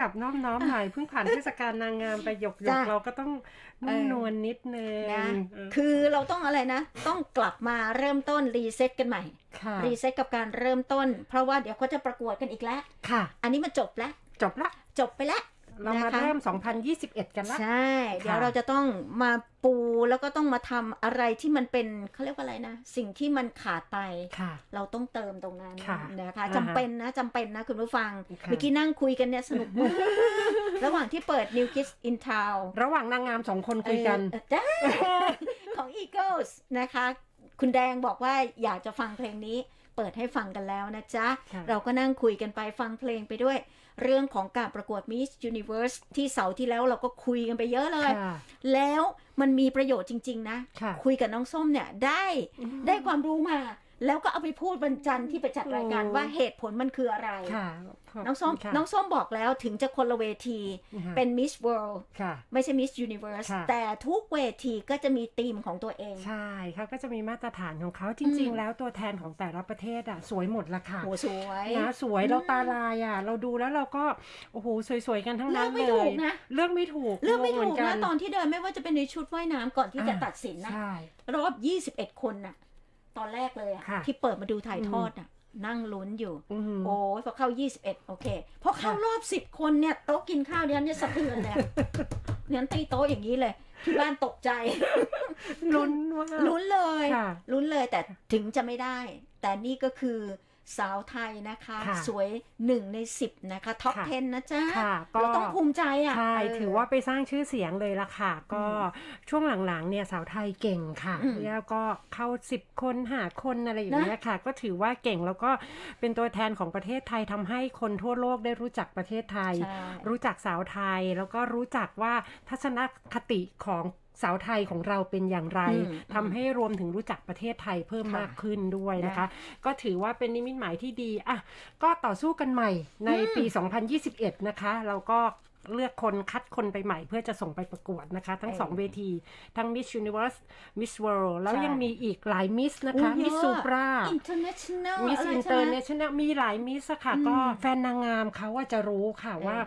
กับน้อมน้อมๆหน่อยเพิ่งผ่านเทศกาลนางงามไปหยกหยจ้ะกเราก็ต้องนุ่มเออนวลนิดนึงนะเออคือเราต้องอะไรนะ ต้องกลับมาเริ่มต้นรีเซ็ตกันใหม่ค่ะรีเซ็ตกับการเริ่มต้น เพราะว่าเดี๋ยวเขาจะประกวดกันอีกแล้วค่ะ อันนี้มันจบแล้ว จบละจบไปแล้ว เรามานะคะเริ่ม 2021 กันละใช่ เดี๋ยวค่ะเราจะต้องมาปูแล้วก็ต้องมาทำอะไรที่มันเป็นเขาเรียกว่าอะไรนะ สิ่งที่มันขาดไปค่ะเราต้องเติมตรงนั้นค่ะนะคะอ่าฮะจำเป็นนะจำเป็นนะคุณผู้ฟังค่ะเมื่อกี้นั่งคุยกันเนี่ยสนุกมากระหว่างที่เปิด New Kids in Town ระหว่างนางงามสองคนคุยกันเออได้ของ Eagles นะคะ คุณแดงบอกว่าอยากจะฟังเพลงนี้ เปิดให้ฟังกันแล้วนะจ๊ะค่ะเราก็นั่งคุยกันไปฟังเพลงไปด้วย เรื่องของการประกวด Miss Universe ที่เสาร์ที่แล้วเราก็คุยกันไปเยอะเลยค่ะแล้วมันมีประโยชน์จริง ๆนะค่ะคุยกับน้องส้มเนี่ยได้ได้ความรู้มา แล้วก็เอาไปพูดวันจันทร์ที่ไปจัดรายการโอ้ว่าเหตุผลมันคืออะไร ค่ะขบน้องส้มค่ะน้องส้มบอกแล้วถึงจะคนละเวทีอือฮะเป็น Miss World ค่ะไม่ใช่ Miss Universe ค่ะแต่ทุกเวทีก็จะมีธีมของตัวเอง ใช่เขาก็จะมีมาตรฐานของเขาจริง ๆ แล้วตัวแทนของแต่ละประเทศอะสวยหมดละค่ะโหสวยนะสวยเราตาลายอะ เราดูแล้วเราก็โอ้โหสวยๆกันทั้งนั้นเลืเลอกไม่ถูยกนะเลือกไม่ถูกเลือกไม่งงเหถูนกนะตอนที่เดินไม่ว่าจะเป็นในชุดว่ายน้ำก่อนที่จะอ่าตัดสินนะใช่รอบ 21 คนน่ะ ตอนแรกเลยอะค่ะที่เปิดมาดูถ่ายทอดน่ะนั่งลุ้นอยู่อือหือโอ้ยพอเข้า 21 โอเค พอเข้ารอบ 10 คนเนี่ย โต๊ะกินข้าวเนี่ยเนี่ยสะเทือนเลยอะเนี่ยตีโต๊ะอย่างนี้เลย ที่บ้านตกใจ ลุ้นว่าลุ้นเลยค่ะลุ้นเลยแต่ถึงจะไม่ได้ แต่นี่ก็คือ สาวไทยนะคะ ค่ะ สวยหนึ่งในสิบนะคะท็อปค่ะ10 นะจ๊ะ ค่ะก็เราต้องภูมิใจอะใช่เถือว่าไปสร้างชื่อเสียงเลยละค่ะ ก็ช่วงหลังๆเนี่ยสาวไทยเก่งค่ะ อืมแล้วก็เข้าสิบคนหาคนอะไรอย่างเงี้ยค่ะ ก็ถือว่าเก่งแล้วก็เป็นตัวแทนของประเทศไทยทำให้คนทั่วโลกได้รู้จักประเทศไทย ใช่ รู้จักสาวไทยแล้วก็รู้จักว่าทัศนคติของ สาวไทยของเราเป็นอย่างไรอืมทำให้รวมถึงรู้จักประเทศไทยเพิ่มค่ะมากขึ้นด้วยนะคะนะก็ถือว่าเป็นนิมิตหมายที่ดีอะก็ต่อสู้กันใหม่ในปี 2021 นะคะ เราก็เลือกคนคัดคนไปใหม่เพื่อจะส่งไปประกวดนะคะ ทั้งสองเวที ทั้ง Miss Universe Miss World แล้วยังมีอีกหลาย Miss นะคะโอ้เย Miss Supra international Miss อะไรใช่ไหม International มีหลายมิสค่ะ ก็แฟนนางงามเขาว่าจะรู้ค่ะว่า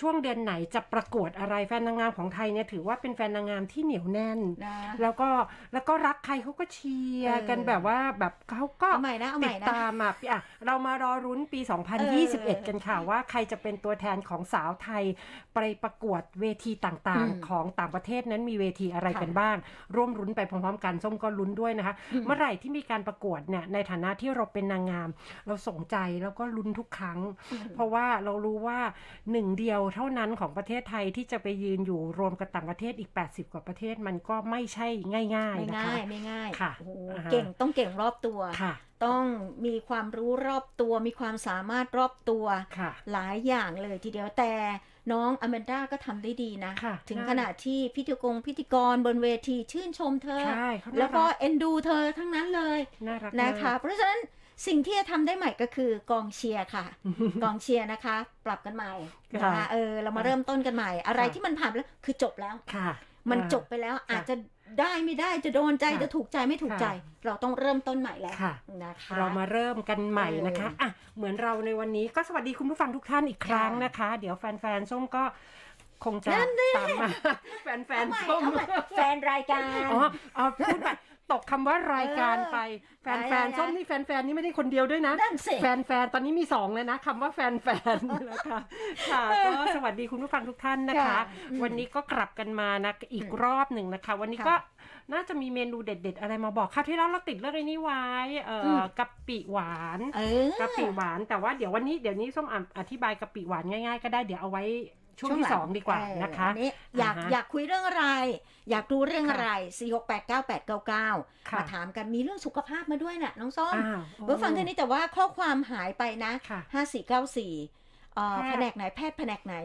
ช่วงเดือนไหนจะประกวดอะไรแฟนนางงามของไทยเนี่ยถือว่าเป็นแฟนนางงามที่เหนียวแน่นนะแล้วก็แล้วก็รักใครเขาก็เชียร์เออกันแบบว่าแบบเขาก็เอาใหม่นะเอาใหติม่ดนะตามอะอะเรามารอรุ้นปีอ2021 กันค่ะว่าใครจะเป็นตัวแทนของสาวไทย ไปประกวดเวทีต่างอืมๆของต่างประเทศนั้นมีเวทีอะไรค่ะกันบ้าง ร่วมรุ้นไปพร้อมๆ กันส้มก็ลุ้นด้วยนะคะ เมื่อไหร่ที่มีการประกวดเนี่ยในฐานะที่เราเป็นนางงาม เราสนใจแล้วก็ลุ้นทุกครั้ง เพราะว่าเรารู้ว่าหนึ่งเดียวเท่านั้นของประเทศไทยที่จะไปยืนอยู่รวมกับต่างประเทศอีก 80 กว่าประเทศมันก็ไม่ใช่ง่ายไม่ๆนะง่าคะยไม่ง่ายค่ะโอ้โหอ่าฮะเก่งต้องเก่งรอบตัวค่ะต้องมีความรู้รอบตัวมีความสามารถรอบตัวค่ะหลายอย่างเลยทีเดียวแต่น้องอแมนด้าก็ทำได้ดีนะค่ะถึงใช่ขนาดที่พิธีกรพิธีกรบนเวทีชื่นชมเธอใช่เขาน่ารักแล้วก็เอ็นดูเธอทั้งนั้นเลยน่ารักนะมากคะเพราะฉะนั้น สิ่งที่จะทำได้ใหม่ก็คือกองเชียร์ค่ะ กองเชียร์นะคะ ปรับกันใหม่นะคะเออเรามาเริ่มต้นกันใหม่ อะไรค่ะที่มันผ่านไปแล้วคือจบแล้วค่ะ มันอ่าจบไปแล้วอาจจะได้ไม่ได้จะโดนใจค่ะจะถูกใจไม่ถูกใจค่ะเราต้องเริ่มต้นใหม่แล้วค่ะนะคะ เรามาเริ่มกันใหม่นะคะเอออ่อะเหมือนเราในวันนี้ก็สวัสดีคุณผู้ฟังทุกท่านอีกครั้งค่ะนะคะ เดี๋ยวแฟนๆส้มก็คงจะนั่นดิตามมาแฟนเอาใหม่ๆส้มเอาใหม่แฟนรายการอ๋อเอาพูดไป ตกคำว่ารายการไปแฟได้นได้ๆส้มนี่แฟนๆ นี่ไม่ได้คนเดียวด้วยนะ นั่นสิแฟนๆ ตอนนี้มีสองเลยนะคำว่าแฟนๆนะคะค่ะก็สวัสดีคุณผู้ฟังทุกท่านนะคะ ค่ะอืมวันนี้ก็กลับกันมานะอีกรอบหนึ่งนะคะ วันนี้ค่ะก็น่าจะมีเมนูเด็ด ๆ อะไรมาบอกคราวที่แล้วเราติดเรื่องไอ้นี้ไว้เอ่ออม กะปิหวาน เออ กะปิหวานแต่ว่าเดี๋ยววันนี้เดี๋ยวนี้ส้มอะอธิบายกะปิหวานง่ายๆก็ได้เดี๋ยวเอาไว้ ช่วงที่หลัสองดีกว่าเออนะคะอันนี้อยากอ่าฮะอยากคุยเรื่องอะไร อยากดูเรื่องค่ะอะไร 4 6 8 9 8 9 9ค่ะมาถามกันมีเรื่องสุขภาพมาด้วยน่ะ น้องส้มอ้าวเพื่อฟังแค่นี้แต่ว่าข้อความหายไปนะค่ะ5494เอ่อแพทย์แผนกไหนแพทย์แผนกไหน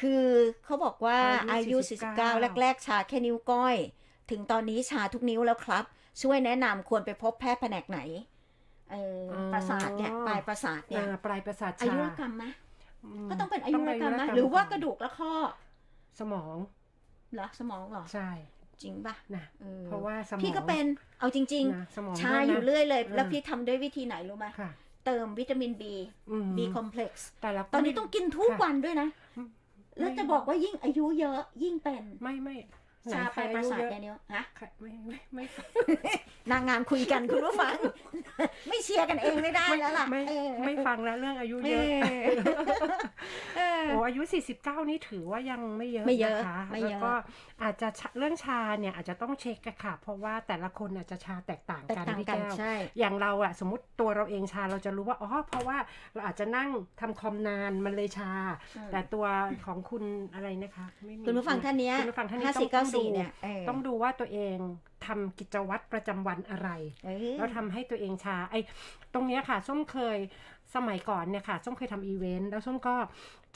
คือเขาบอกว่าอาอายุยุ49 49 แรก ๆ ชาแค่นิ้วก้อย ถึงตอนนี้ชาทุกนิ้วแล้วครับ ช่วยแนะนำควรไปพบแพทย์แผนกไหนเออออประสาทเนี่ยปลายประสาทเนี่ยเอ่อปลายประสาทอายุชารกรรมไหมม ก็ต้องเป็นอายุรกรรมไหมต้งหรือว่ากระดูกและข้อ สมองเหรอสมองเหรอใช่จริงป่ะนะออเพราะว่าสมองพี่ก็เป็นเอาจริงนะสมองๆชาด้วยนะอยู่เรื่อยเลยเออแล้วพี่ทำด้วยวิธีไหนรู้ไหมค่ะเติมวิตามิน B อืม B complex แต่ละตอนนี้ต้องกินทุกค่ะวันด้วยนะอืมแล้วจะบอกว่ายิ่งอายุเยอะยิ่งเป็นไม่ไม่ไหน ชาใคไปรประอายุสาทเยอะแกนิ้วฮะใครไม่ไม่ไม่นางงามคุยกันคุณผู้ฟัง ไม่เชียร์กันเองไม่ได้แล้วล่ะ ไม่เออไม่ฟังแล้วเรื่องอายุเอเยอะอเออโอ้อายุ 49 นี่ถือว่ายังไม่เยอะไม่เยอะนะคะไม่เยอะแล้วก็อาจจะชะเรื่องชาเนี่ยอาจจะต้องเช็คกันค่ะ เพราะว่าแต่ละคนอาจจะชาแตกต่างแตกกันต่างพี่กันแก้วใช่อย่างเราอะสมมติตัวเราเองชาเราจะรู้ว่าอ๋อเพราะว่าเราอาจจะนั่งทำคอมนานมันเลยชาอืมแต่ตัวของคุณอะไรนะคะไม่มีคุณผู้ฟังท่านเนี้ยคุณผู้ฟังท่านนี้ห้าต้สี่องเก้าต้องดูสี่เนี่ยเออต้องดูว่าตัวเองทำกิจวัตรประจำวันอะไรเออแล้วทำให้ตัวเองชาไอ้ตรงเนี้ยค่ะส้มเคยสมัยก่อนเนี่ยค่ะส้มเคยทำอีเวนต์แล้วส้มก็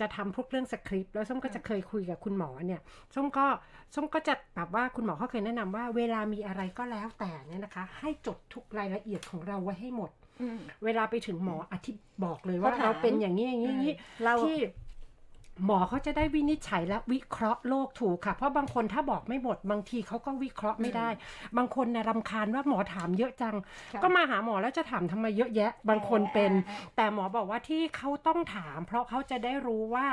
จะทำพวกเรื่องสคริปต์แล้วส้มก็จะเคยคุยกับคุณหมอเนี่ยส้มก็ส้มก็จะแบบว่าคุณหมอเขาเคยแนะนำว่า เวลามีอะไรก็แล้วแต่เนี่ยนะคะ ให้จดทุกรายละเอียดของเราไว้ให้หมดอืมเวลาไปถึงหมออธิบบอกเลยว่าเขาถามเราเป็นอย่างนี้อย่างนี้อย่างนี้เราที่ หมอเขาจะได้วินิจฉัยและวิเคราะห์โรคถูกค่ะ เพราะบางคนถ้าบอกไม่หมด บางทีเขาก็วิเคราะห์ไม่ได้ บางคนนะรำคาญว่าหมอถามเยอะจังค่ะก็มาหาหมอแล้วจะถามทำไมเยอะแยะ บางคนเป็นอ่าอ่าแต่หมอบอกว่าที่เขาต้องถาม เพราะเขาจะได้รู้ว่า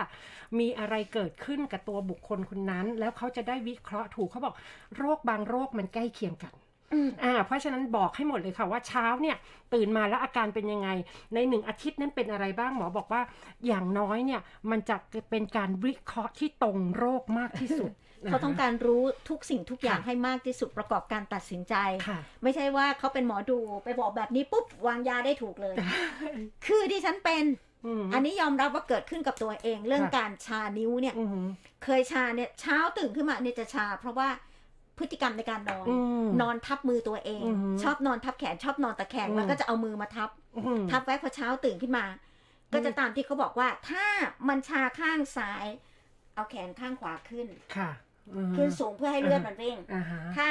มีอะไรเกิดขึ้นกับตัวบุคคลคนนั้น แล้วเขาจะได้วิเคราะห์ถูกเขาบอก โรคบางโรคมันใกล้เคียงกัน อืมอ่าเพราะฉะนั้นบอกให้หมดเลยค่ะว่าเช้าเนี่ยตื่นมาแล้วอาการเป็นยังไง ในหนึ่งอาทิตย์นั้นเป็นอะไรบ้างหมอบอกว่าอย่างน้อยเนี่ยมันจะเป็นการวิเคราะห์ที่ตรงโรคมากที่สุดเขาต้องนะคะการรู้ทุกสิ่งทุกอย่างค่ะให้มากที่สุดประกอบการตัดสินใจค่ะไม่ใช่ว่าเขาเป็นหมอดูไปบอกแบบนี้ปุ๊บวางยาได้ถูกเลย คือดิฉันเป็นอืมอันนี้ยอมรับว่าเกิดขึ้นกับตัวเองเรื่องค่ะการชานิ้วเนี่ยอืมเคยชาเนี่ยเช้าตื่นขึ้นมาเนี่ยจะชา เพราะว่า พฤติกรรมในการนอนอืมนอนทับมือตัวเองอือหือชอบนอนทับแขนชอบนอนตะแคงอืมแล้วก็จะเอามือมาทับอืมทับไว้พอเช้าตื่นขึ้นมา ก็จะตามที่เขาบอกว่า ถ้ามันชาข้างซ้าย เอาแขนข้างขวาขึ้นค่ะอืมขึ้นสูงเพื่อให้เลือดมันวิ่งอ่าฮะถ้า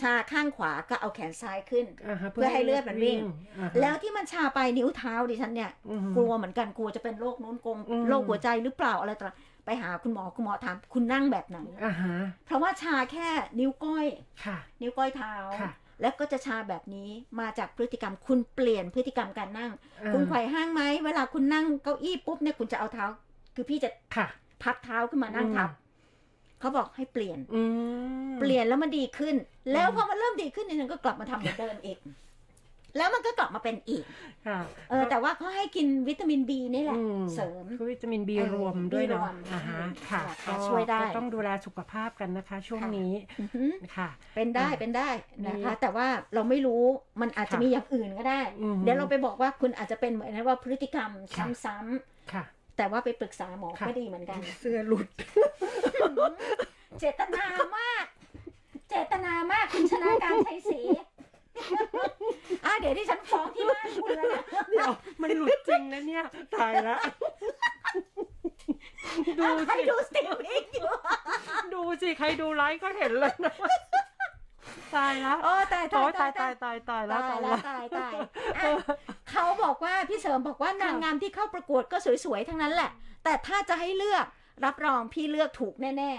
ชาข้างขวาก็เอาแขนซ้ายขึ้นาฮะเพื่อให้เลือดมันวิ่งอ่าฮะแล้วที่มันชาไปนิ้วเท้าดิฉันเนี่ยอืมกลัวเหมือนกันกลัวจะเป็นโรคนู้นกงอืมโรคหัวใจหรือเปล่าอะไรต่าง ไปหาคุณหมอคุณหมอถามคุณนั่งแบบไหนอ่าฮะเพราะว่าชาแค่นิ้วก้อยค่ะ นิ้วก้อยเท้า ค่ะ แล้วก็จะชาแบบนี้มาจากพฤติกรรมคุณเปลี่ยนพฤติกรรมการนั่ง อ่า คุณไขว่ห้างไหมเวลาคุณนั่งเก้าอี้ปุ๊บเนี่ยคุณจะเอาเท้า คือพี่จะค่ะ พักเท้าขึ้นมานั่งอืมทับเขาบอกให้เปลี่ยน อืม เปลี่ยนแล้วมันดีขึ้น แล้วอืมพอมันเริ่มดีขึ้นนี่ฉันก็กลับมาทำเหมือนเดิมอีก แล้วมันก็กลับมาเป็นอีกค่ะเออแต่ว่าเขาให้กินวิตามินบีนี่แหละอืมเสริมคือวิตามินบีเออรวมด้วย B รเนาะวมอ่าฮะอืมค่ะค่ะก็ช่วยได้ก็ต้องดูแลสุขภาพกันนะคะ ช่วงค่ะนี้อือหือค่ะ เป็นได้อ่าเป็นได้นะคะมีแต่ว่าเราไม่รู้มันอาจจะค่ะมีอย่างอื่นก็ได้อือหือเดี๋ยวเราไปบอกว่าคุณอาจจะเป็นเหมือนนั้นว่าพฤติกรรมค่ะซ้ำค่ะๆแต่ว่าไปปรึกษาหมอค่ะก็ดีเหมือนกัน เสื้อหลุด เจตนามาก เจตนามากคุณชนะการใช้สี อะเดี๋ยวที่ฉันฟ้องที่บ้านคุณแล้วนะเดี๋ยวมันหลุดจริงนะเนี่ย ตายละ ดูอะให้สิ ดูสติลอีกอยู่ดูสิ ใครดูไลฟ์ก็เห็นเลยนะตายละโอ้ตายโอ้ตายตายตายตายตายแล้วตายตายแล้แล้ววตายตายอะเขาบอกว่าพี่เสริมบอกว่านางงามที่เข้าประกวดก็สวยๆทั้งนั้นแหละ แต่ถ้าจะให้เลือกรับรองพี่เลือกถูกแน่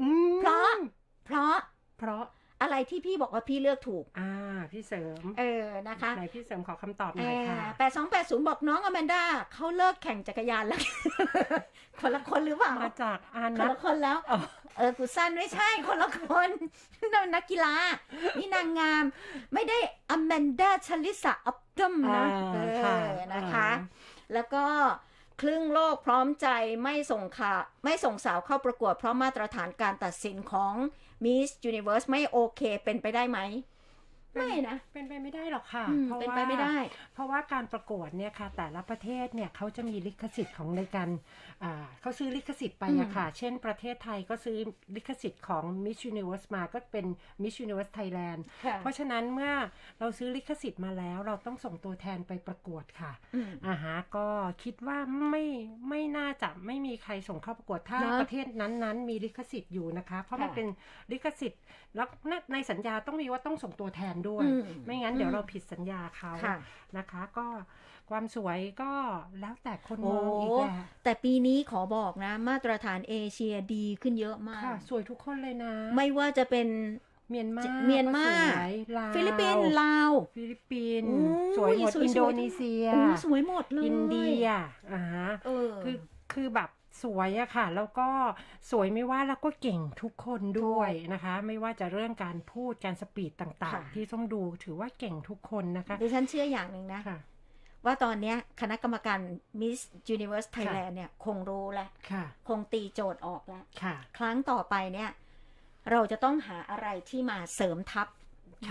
อืมเพราะๆเพราะ เพราะ อะไรที่พี่บอกว่าพี่เลือกถูก อ่า พี่เสริม เออ นะคะไหนพี่เสริมขอคำตอบหน่อยค่ะแปดสองแปดศูนย์บอกน้องอแมนด้าเขาเลิกแข่งจักรยานแล้ว คนละคนหรือเปล่า มาจากอาคนนัทละคนแล้วอ๋อเออ กูสั้นไม่ใช่คนละคนนั่นนักกีฬา นี่นางงาม ไม่ได้อแมนด้าชลิสาอับดัมนะ เออ่าอนะคะ แล้วก็ ครึ่งโลกพร้อมใจไม่ส่งข่าไม่ส่งสาวเข้าประกวดเพราะมาตรฐานการตัดสินของ Miss Universe ไม่โอเคเป็นไปได้ไหม ไม่นะเป็นไปไม่ได้หรอกค่ะอืมเพราะเป็นว่าไปไม่ได้ เพราะว่าการประกวดเนี่ยค่ะ แต่ละประเทศเนี่ยเขาจะมีลิขสิทธิ์ของในการอ่าเขาซื้อลิขสิทธิ์ไปอือะมค่ะ เช่นประเทศไทยก็ซื้อลิขสิทธิ์ของ Miss Universe มาก็เป็น Miss Universe Thailand ค่ะเพราะฉะนั้นเมื่อเราซื้อลิขสิทธิ์มาแล้ว เราต้องส่งตัวแทนไปประกวดค่ะอืมอ่าฮะก็คิดว่าไม่ไม่น่าจะไม่มีใครส่งเข้าประกวดถ้าเนอะประเทศนั้นๆ มีลิขสิทธิ์อยู่นะคะ เพราะมันค่ะเป็นลิขสิทธิ์แล้วในสัญญาต้องมีว่าต้องส่งตัวแทนด้วยอืมไม่งั้นเดี๋ยวเราผิดสัญญาเขาค่ะนะคะ ก็ความสวยก็แล้วแต่คนโอ้มองอีกแหละแต่ปีนี้ขอบอกนะ มาตรฐานเอเชียดีขึ้นเยอะมากค่ะสวยทุกคนเลยนะ ไม่ว่าจะเป็นเมียนมาเมียนมาก็สวยลาวฟิลิปปินส์ลาว ฟิลิปปินส์โอ้ยสวยหมดสวยๆอินโดนีเซียโอ้สวยหมดเลย อินเดียอ่าฮะเออคือคือแบบ สวยอะค่ะ แล้วก็สวยไม่ว่าแล้วก็เก่งทุกคนด้วยนะคะ ไม่ว่าจะเรื่องการพูดการสปีดต่างค่ะๆที่ต้องดูถือว่าเก่งทุกคนนะคะดิฉันเชื่ออย่างหนึ่งนะค่ะว่าตอนเนี้ยคณะกรรมการ Miss Universe Thailand เนี่ยคงรู้แล้วค่ะคงตีโจทย์ออกแล้วค่ะครั้งต่อไปเนี่ย เราจะต้องหาอะไรที่มาเสริมทัพค่ะ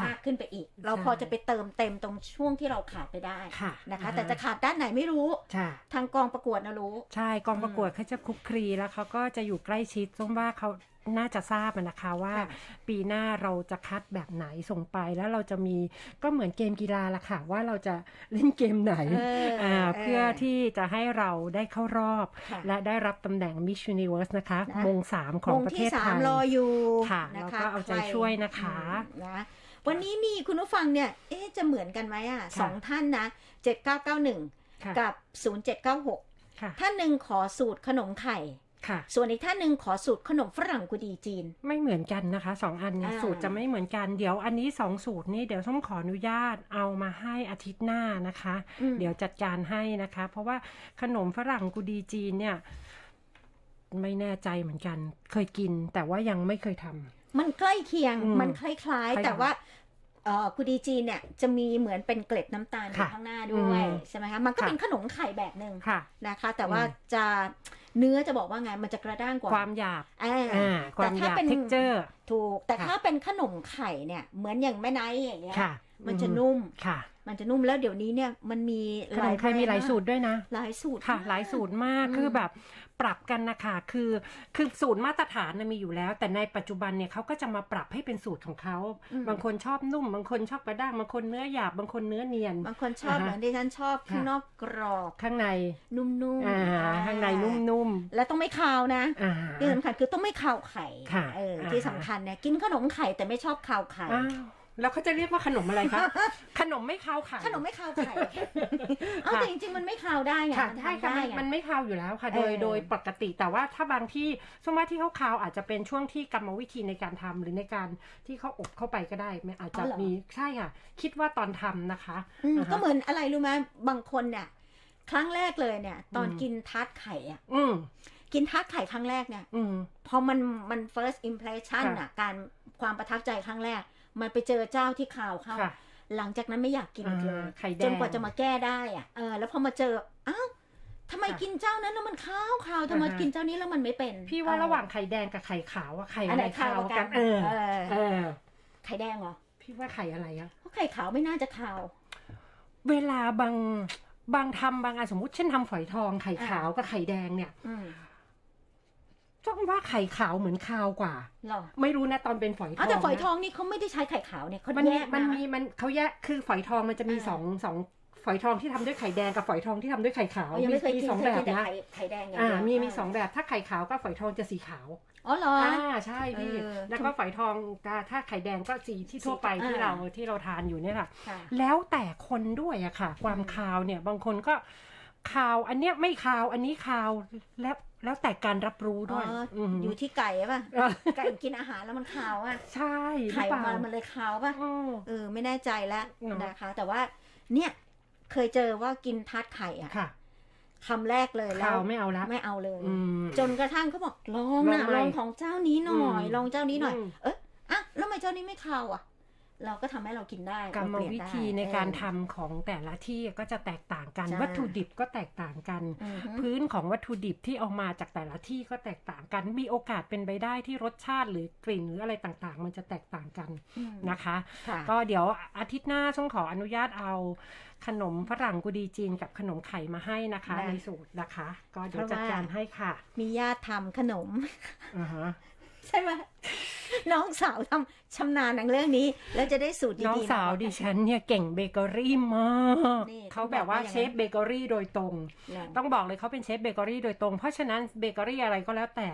มากขึ้นไปอีก เราใช่พอจะไปเติมเต็มตรงช่วงที่เราขาดไปได้ค่ะนะคะอ่าแต่จะขาดด้านไหนไม่รู้ใช่ทางกองประกวดนะรู้ ใช่กองประกวดเขาจะคลุกคลีแล้วเขาก็จะอยู่ใกล้ชิดซึ่งว่าเขาน่าจะทราบอะนะคะว่าค่ะปีหน้าเราจะคัดแบบไหนส่งไปแล้วเราจะมีก็เหมือนเกมกีฬาละค่ะ ว่าเราจะเล่นเกมไหนเอออ่าเพื่อที่จะให้เราได้เข้ารอบค่ะและได้รับตำแหน่ง Miss Universe นะคะนะมงสามของวงประเทที่ศสาไทมยรออยู่ค่ะนะแล้วคะก็เอาใจใครช่วยนะคะอืมนะ วันนี้มีคุณผู้ฟังเนี่ย เอ๊ะจะเหมือนกันไหมอะค่ะสองท่านนะ7991ค่ะกับ0796ค่ะท่านหนึ่งขอสูตรขนมไข่ค่ะส่วนอีกท่านหนึ่งขอสูตรขนมฝรั่งกุดีจีน ไม่เหมือนกันนะคะสองอันเนี่ยอ่าสูตรจะไม่เหมือนกันเดี๋ยวอันนี้สองสูตรนี่เดี๋ยวส้มขออนุญาตเอามาให้อาทิตย์หน้านะคะอืมเดี๋ยวจัดการให้นะคะ เพราะว่าขนมฝรั่งกุดีจีนเนี่ย ไม่แน่ใจเหมือนกัน เคยกินแต่ว่ายังไม่เคยทำ มันใกล้เคียงอืมมันคล้ายคล้ายๆ แต่ว่าเอ่อกุดีจีนเนี่ยจะมีเหมือนเป็นเกล็ดน้ำตาลอยู่ค่ะข้างหน้าด้วยอืมใช่ไหมคะมันก็ค่ะเป็นขนมไข่แบบหนึ่งค่ะนะคะ แต่ว่าอืมจะเนื้อจะบอกว่าไงมันจะกระด้างกว่าความหยาบอ่าอ่าควาแต่มหถ้ายาบเป็นเท็กเจอร์ถูก แต่ค่ะถ้าเป็นขนมไข่เนี่ยเหมือนอย่างแม่ไนท์อย่างเงี้ยค่ะมันจะอืนุ่มค่ะ มันจะนุ่มแล้วเดี๋ยวนี้เนี่ยมันมีขนมไข่มีหลายสูตรด้วยนะ หลายสูตรค่ะมกหลายสูตรมากอืมคือแบบ ปรับกันนะคะคือคือสูตรมาตรฐานนะมีอยู่แล้ว แต่ในปัจจุบันเนี่ยเขาก็จะมาปรับให้เป็นสูตรของเขาอืมบางคนชอบนุ่ม บางคนชอบกระด้างบางคนเนื้อหยาบบางคนเนื้อเนียน บางคนชอบอ่าฮะเหมือนที่ฉันชอบข้างค่ะนอกกรอบข้างในนุ่มๆอ่าอ่าข้างในนุ่มแล้วต้องไม่คาวนะๆอ่าที่สำคัญคือต้องไม่คาวไข่ค่ะเอออ่าที่สำคัญเนี่ยกินขนมไข่แต่ไม่ชอบคาวไข่อ้าว แล้วเขาจะเรียกว่าขนมอะไรคะขนมไม่ข้าวไข่ขนมไม่คาวไข่เอาแต่จริงๆมันไม่คาวได้ไงค่ะมันใช่ทำค่ะได้มันไงมันไม่คาวอยู่แล้วค่ะ โดยเออโดยปกติแต่ว่าถ้าบางที่สมมติที่เขาคาวอาจจะเป็นช่วงที่กรรมวิธีในการทำหรือในการที่เขาอบเข้าไปก็ได้มันอาจจะมีใช่ค่ะ คิดว่าตอนทำนะคะอืมอ่าฮะก็เหมือนอะไรรู้ไหมบางคนเนี่ยครั้งแรกเลยเนี่ย ตอนอืมกินทาร์ตไข่อะอืมกินทาร์ตไข่ครั้งแรกเนี่ยอืมพอมันมัน first impression ค่ะอะการความประทับใจครั้งแรก มันไปเจอเจ้าที่ข่าวเข้าค่ะหลังจากนั้นไม่อยากกินอีกเลยอ่าไข่แดงจนกว่าจะมาแก้ได้อะเออแล้วพอมาเจออ้าวทำไมค่ะกินเจ้านั้นแล้วมันขาวขาวทำไมอ่าฮะกินเจ้านี้แล้วมันไม่เป็น พี่ว่าเออระหว่างไข่แดงกับไข่ขาวอะไข่อัอะนไหไรนขาวขาวกว่ากักันนเออเออเออ ไข่แดงเหรอ พี่ว่าไข่อะไรอะเพราะไข่ขาวไม่น่าจะขาว เวลาบางบางทำบางอันสมมติเช่นทำฝอยทองไข่อ่าขาวกับไข่แดงเนี่ย อืมต้องว่าไข่ขาวเหมือนคาวกว่าเหรอไม่รู้นะตอนเป็นฝอยทอ๋อองแต่ฝอยนะทองนี่เขาไม่ได้ใช้ไข่ขาวเนี่ยเขามันแยมีกมันนะมีมันเขาแยกคือฝอยทองมันจะมีอ่า สองสองฝอยทองที่ทำด้วยไข่แดงกับฝอยทองที่ทำด้วยไข่ขาวอ๋อยังไม่เคยมีกินสองเคแบยกิบนแต่นะไข่ไข่แดงอย่างอ่าเดียวมีมีสองแบบถ้าไข่ขาวก็ฝอยทองจะสีขาวอ๋อเหรออ่าใช่พี่เออแล้วก็ฝอยทองถ้าถ้าไข่แดงก็สีที่ทั่วไปสีที่อ่าเราที่เราทานอยู่เนี่ยค่ะ ค่ะ แล้วแต่คนด้วยอะค่ะ ความคาวเนี่ยบางคนก็ คาว อันเนี้ยไม่คาว อันนี้คาวแล้วแล้วแต่การรับรู้ด้วยอ๋ออมอยู่ที่ไก่ป่ะเออไก่กินอาหารแล้วมันขาวอะใช่หรืไข่อเปออกล่ามามันเลยขาวป่ะอืมเออไม่แน่ใจแล้วเนอะนะคะ แต่ว่าเนี่ยเคยเจอว่ากินทาร์ตไข่อะค่ะคำแรกเลยแล้คาววไม่เอาละไม่เอาเลยอืมจนกระทั่งเขาบอกลองนะลองหน่ลอยองของเจ้านี้หน่อยอืมลองเจ้านี้หน่อยอืมเอ๊ะอะแล้วทำไมเจ้านี้ไม่คาวอะ เราก็ทำให้เรากินได้กรรมเาเปลี่ยนวิได้ธีในการเออทำของแต่ละที่ก็จะแตกต่างกันจ้าวัตถุดิบก็แตกต่างกันอือฮึพื้นของวัตถุดิบที่เอามาจากแต่ละที่ก็แตกต่างกัน มีโอกาสเป็นไปได้ที่รสชาติหรือกลิ่นหรืออะไรต่างๆ มันจะแตกต่างกันอืมนะคะค่ะก็เดี๋ยวอาทิตย์หน้าช่องขออนุญาตเอาขนมฝรั่งกุดีจีนกับขนมไข่มาให้นะคะได้ในสูตรนะคะ ก็เดี๋ยวเพราะว่าจัดการให้ค่ะ มีญาติทำขนมอ่าฮะใช่ไหมน้องสาวทำชำนาญในเรื่องนี้ แล้วจะได้สูตรดีๆน้องสาวมาดิฉันเนี่ยเก่งเบเกอรี่มากนี่เขาแบบว่าต้องบอกว่าอย่างนั้นเชฟเบเกอรี่โดยตรงนะต้องบอกเลยเขาเป็นเชฟเบเกอรี่โดยตรง เพราะฉะนั้นเบเกอรี่อะไรก็แล้วแต่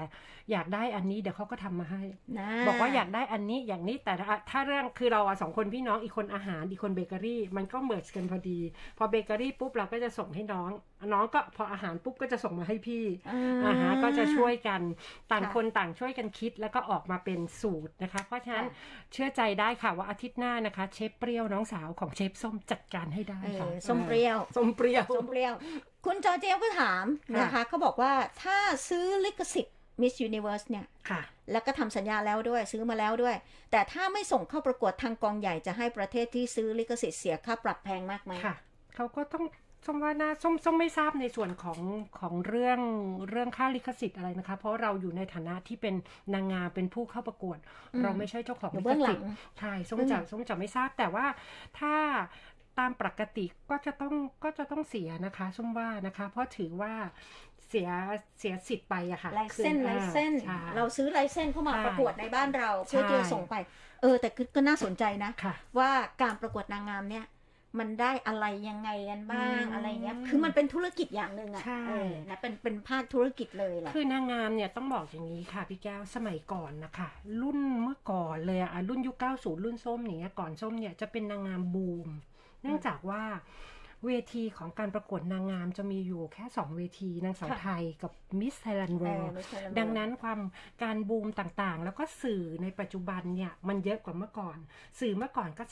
อยากได้อันนี้เดี๋ยวเขาก็ทำมาให้นะบอกว่าอยากได้อันนี้อย่างนี้แต่ถ้าถ้าเรื่องคือเราอะสองคนพี่น้องอีกคนอาหารอีกคนเบเกอรี่มันก็เมิร์กันพอดี พอเบเกอรี่ปุ๊บเราก็จะส่งให้น้องน้องก็พออาหารปุ๊บก็จะส่งมาให้พี่อ่าอ่าฮะก็จะช่วยกันต่างค่ะคนต่างช่วยกันคิดแล้วก็ออกมาเป็นสูสูตรนะคะ เพราะฉะนั้นค่ะเชื่อใจได้ค่ะว่าอาทิตย์หน้านะคะ เชฟเปรี้ยวน้องสาวของเชฟส้มจัดการให้ได้เอค่ะอส้มเปรี้ยวส้มเปรี้ยวส้มเปรี้ยว คุณจอร์เจียก็ถามค่ะนะคะเขาบอกว่าถ้าซื้อลิขสิทธิ์ Miss Universe เนี่ยค่ะ แล้วก็ทำสัญญาแล้วด้วยซื้อมาแล้วด้วย แต่ถ้าไม่ส่งเข้าประกวดทางกองใหญ่จะให้ประเทศที่ซื้อลิขสิทธิ์เสียค่าปรับแพงมากไหมค่ะเขาก็ต้อง ส้มว่าน่าส้มส้มไม่ทราบในส่วนของของเรื่องเรื่องค่าลิขสิทธิ์อะไรนะคะ เพราะเราอยู่ในฐานะที่เป็นนางงามเป็นผู้เข้าประกวดอืมเราไม่ใช่เจ้าของอยู่ลิเบื้ของหลัสิทงธิ์ใช่ส้มอืมจะส้มจะไม่ทราบแต่ว่าถ้าตามปกติก็จะต้องก็จะต้องเสียนะคะส้มว่านะคะ เพราะถือว่าเสียเสียสิทธิ์ไปอะค่ะลายเส้นคือลายเส้นอ่าใช่เราซื้อลายเส้นเข้ามาใช่ประกวดในบ้านเราเพื่อใช่ที่จะส่งไป เออ แต่ก็น่าสนใจนะค่ะว่าการประกวดนางงามเนี่ย มันได้อะไรยังไงกันบ้างอืมอะไรเงี้ย คือมันเป็นธุรกิจอย่างหนึ่งอะใช่เออนะเป็นเป็นภาคธุรกิจเลยแหละคือนางงามเนี่ยต้องบอกอย่างนี้ค่ะพี่แก้วสมัยก่อนนะคะ รุ่นเมื่อก่อนเลยอะรุ่นยุค90รุ่นส้มอย่างเงี้ยก่อนส้มเนี่ยจะเป็นนางงามบูม เนื่องจากว่า เวทีของการประกวดนางงามจะมีอยู่แค่ 2 เวทีนางสาวค่ะไทยกับมิสไทยแลนด์เวเอลอไม่ใช่แล้วดังนั้นความการบูมต่างๆ แล้วก็สื่อในปัจจุบันเนี่ย มันเยอะกว่าเมื่อก่อน สื่อเมื่อก่อนก็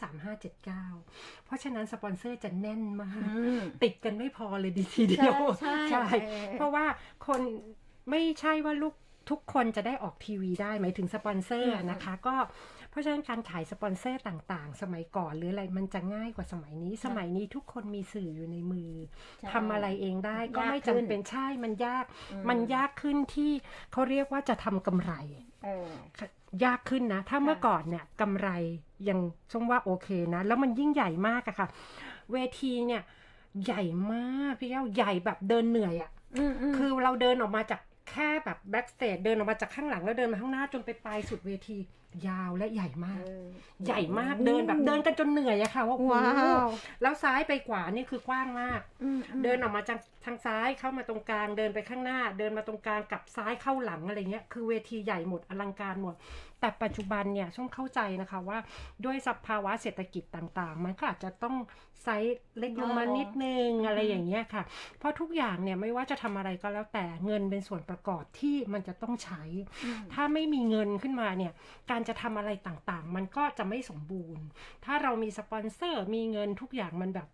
3579 เพราะฉะนั้นสปอนเซอร์จะแน่นมากอืมติดกันไม่พอเลยดีทีเดียวใช่ใช่เออเพราะว่าคนไม่ใช่ว่าลูกทุกคนจะได้ออกทีวีได้หมายถึงสปอนเซอร์อืมนะคะก็ เพราะฉะนั้นการขายสปอนเซอร์ต่างๆ สมัยก่อนหรืออะไรมันจะง่ายกว่าสมัยนี้ สมัยนี้ทุกคนมีสื่ออยู่ในมือใช่ทำอะไรเองได้ก็ยากไม่ขึ้จำนเป็นใช่มันยากอืมมันยากขึ้นที่เขาเรียกว่าจะทำกำไรเออยากขึ้นนะ ถ้าเมื่อก่อนเนี่ยกำไรยังช่วงว่าโอเคนะ แล้วมันยิ่งใหญ่มากอะค่ะ เวทีเนี่ย ใหญ่มากพี่แก้วใหญ่แบบเดินเหนื่อยอะอืมอืมคือเราเดินออกมาจาก แค่แบบแบ็กสเตจเดินออกมาจากข้างหลังแล้วเดินมาข้างหน้าจนไปปลายสุดเวที ยาวและใหญ่มากเออใหญ่มากเดินแบบเดินกันจนเหนื่อยอะค่ะว่าโอ้โหว้าวแล้วซ้ายไปขวานี่คือกว้างมากอืมอืมเดินออกมาจากทางซ้ายเข้ามาตรงกลางเดินไปข้างหน้า เดินมาตรงกลางกลับซ้ายเข้าหลังอะไรเงี้ยคือเวทีใหญ่หมดอลังการหมด แต่ปัจจุบันเนี่ยช่วงเข้าใจนะคะว่าด้วยสภาวะเศรษฐกิจต่างๆ มันก็อาจจะต้องไซส์เล็กลงมานิดนึงอะไรอย่างเงี้ยค่ะ เพราะทุกอย่างเนี่ยไม่ว่าจะทำอะไรก็แล้วแต่เงินเป็นส่วนประกอบที่มันจะต้องใช้อืมถ้าไม่มีเงินขึ้นมาเนี่ยการจะทำอะไรต่างๆ มันก็จะไม่สมบูรณ์ ถ้าเรามีสปอนเซอร์มีเงินทุกอย่างมันแบบ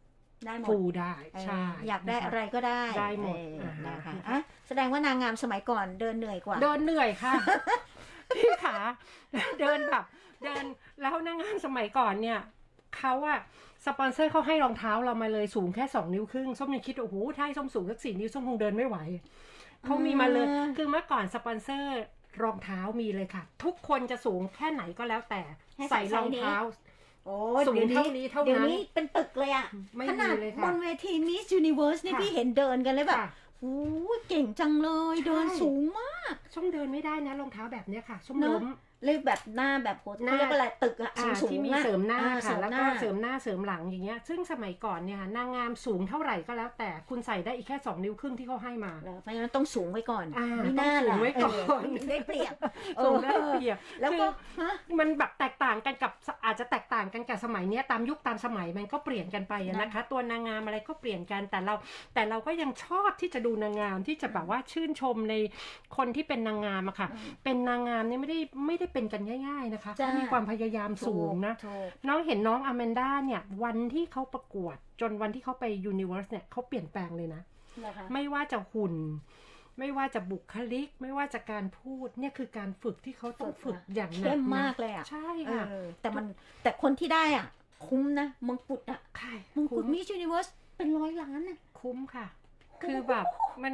ได้หมดฟูได้เออใช่อยากได้นคอะไรก็ได้ได้หมดเอออ่าฮะนะคะอะแสดงว่านางงามสมัยก่อนเดินเหนื่อยกว่า เดินเหนื่อยค่ะ พี่ขาเดินแบบ เดินแล้วนางงามสมัยก่อนเนี่ยเขาอะสปอนเซอร์เขาให้รองเท้าเรามาเลยสูงแค่สองนิ้วครึ่งส้มยังคิดว่าโอ้โหถ้าให้ส้มสูงสักสี่นิ้วส้มคงเดินไม่ไหวเขามีมาเลยอ่าคือเมื่อก่อนสปอนเซอร์รองเท้ามีเลยค่ะ ทุกคนจะสูงแค่ไหนก็แล้วแต่ให้ใส่ใส่รองไซส์นี้เท้าโอ้สูงดี๋ยวเท่านี้เท่านั้นเดี๋ยวนี้เป็นตึกเลยอะไม่ขมีนาดเลยบค่ะนเวทีมิส s u นิเวิร์สนี่ค่ะพี่เห็นเดินกันเลยแบบค่ะโอ้ย เก่งจังเลยใช่เดินสูงมากส้มเดินไม่ได้นะรองเท้าแบบเนี้ยค่ะส้มเนอะ ล้ม เลยแบบหน้าแบบโหดหน้าเขาเรียกว่าอะไรตึกอะอ่าสูงที่ๆมีอะเสริมหน้าอ่ค่ะแล้วหก็น้าเสริมหน้าเสริมหลังอย่างเงี้ย ซึ่งสมัยก่อนเนี่ยค่ะนางงามสูงเท่าไหร่ก็แล้ว แต่คุณใส่ได้อีกแค่สองนิ้วครึ่งที่เขาให้มาแล้วเพราะฉะนั้นต้องสูงไว้ก่อนอ่าไม่น่าต้องสูล่ะงไว้ก่อนเได้เปรียบสูงได้เออเปรียบแล้วก็คือฮะมันแบบแตกต่างกันกับอาจจะแตกต่างกันกับสมัยเนี้ยตามยุคตามสมัยมันก็เปลี่ยนกันไปอะนะนะคะ ตัวนางงามอะไรก็เปลี่ยนกันแต่เราแต่เราก็ยังชอบที่จะดูนางงามที่จะแบบว่าชื่นชมในคนที่เป็นนางงามอะค่ะ เป็นนางงามเนี่ยไม่ได้ไม่ได้เป็นกันง่าย ๆนะคะจ้าเขามีความพยายามสูงนะถูกน้องเห็นน้องอแมนด้าเนี่ย วันที่เขาประกวด จนวันที่เขาไปยูนิเวอร์สเนี่ยเขาเปลี่ยนแปลงเลยนะเหรอคะไม่ว่าจะหุ่น ไม่ว่าจะบุคลิก ไม่ว่าจะการพูดเนี่ยคือการฝึกที่เขาต้องฝึกอย่างหนักเข้มนะมากเลยอะใช่เอค่ะอแต่มันแต่คนที่ได้อะ คุ้มนะมงกุฎอะใช่มงกุคุ้ฎมมิส s u นิเวิร์สเป็นร้อยล้านอะคุ้มค่ะ คือแบบมัน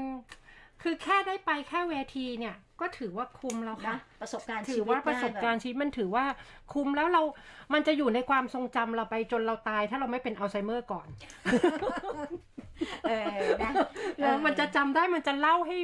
คือแค่ได้ไปแค่เวทีเนี่ย ก็ถือว่าคุ้มแล้วค่ะนะประสบการณ์ถืชีอวิตว่าประสบการณ์ชีวิตมันถือว่าคุ้มแล้วเรา มันจะอยู่ในความทรงจำเราไปจนเราตาย ถ้าเราไม่เป็นอัลไซเมอร์ก่อน เออนะแล้วมันจะจำได้มันจะเล่าให้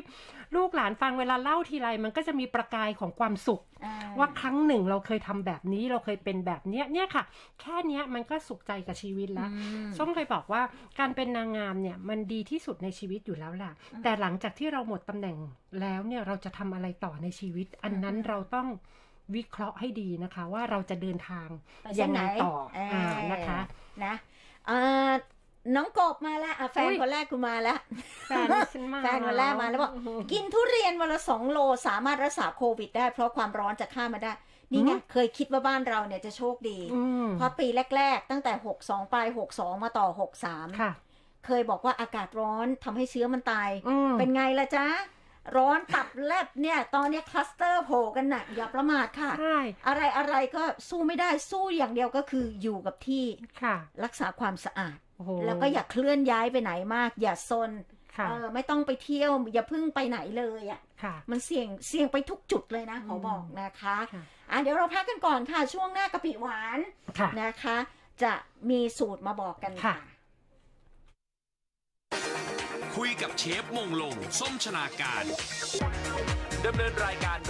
ลูกหลานฟังเวลาเล่าทีไรมันก็จะมีประกายของความสุขอ่ว่าครั้งหนึ่งเราเคยทำแบบนี้เราเคยเป็นแบบเนี้ยเนี่ยค่ะ แค่เนี้ยมันก็สุขใจกับชีวิตแล้วอืมส้มเคยบอกว่าการเป็นนางงามเนี่ยมันดีที่สุดในชีวิตอยู่แล้วล่ะอืมแต่หลังจากที่เราหมดตำแหน่งแล้วเนี่ยเราจะทำอะไรต่อในชีวิต อันนั้นอืมเราต้องวิเคราะห์ให้ดีนะคะ ว่าเราจะเดินทางไปเส้นไหนยังไงต่อเอออ่านะคะนะเอ่อ น้องกบมาแล้วอะแฟนอุ๊ยคนแรกคุณมาแล้วแฟนดิฉันมาแฟนคนแรกมาแล้วบอกโโหกินทุเรียนวันละสองโลสามารถรักษาโควิดได้ เพราะความร้อนจะฆ่ามาได้ นี่ไงอืมเคยคิดว่าบ้านเราเนี่ยจะโชคดีอืมเพราะปีแรก ๆ ตั้งแต่62ปลาย62มาต่อ63ค่ะเคยบอกว่าอากาศร้อนทำให้เชื้อมันตายอืมเป็นไงล่ะจ๊ะร้อนตับแลบเนี่ย ตอนเนี้ยคลัสเตอร์โผล่กันหนักอย่าประมาทค่ะใช่อะไรอะไรก็สู้ไม่ได้สู้อย่างเดียวก็คืออยู่กับที่ค่ะรักษาความสะอาดโอ้โห แล้วก็อย่าเคลื่อนย้ายไปไหนมาก อย่าซนค่ะเออไม่ต้องไปเที่ยว อย่าเพึ่งไปไหนเลยอะค่ะมันเสี่ยงเสี่ยงไปทุกจุดเลยนะขอมบอกนะคะค่ะอะเดี๋ยวเราพักกันก่อนค่ะช่วงหน้ากะปิหวานค่ะนะคะ จะมีสูตรมาบอกกันค่ะค่ะ คุยกับเชฟมงลง ส้มชนาการดำเนินรายการ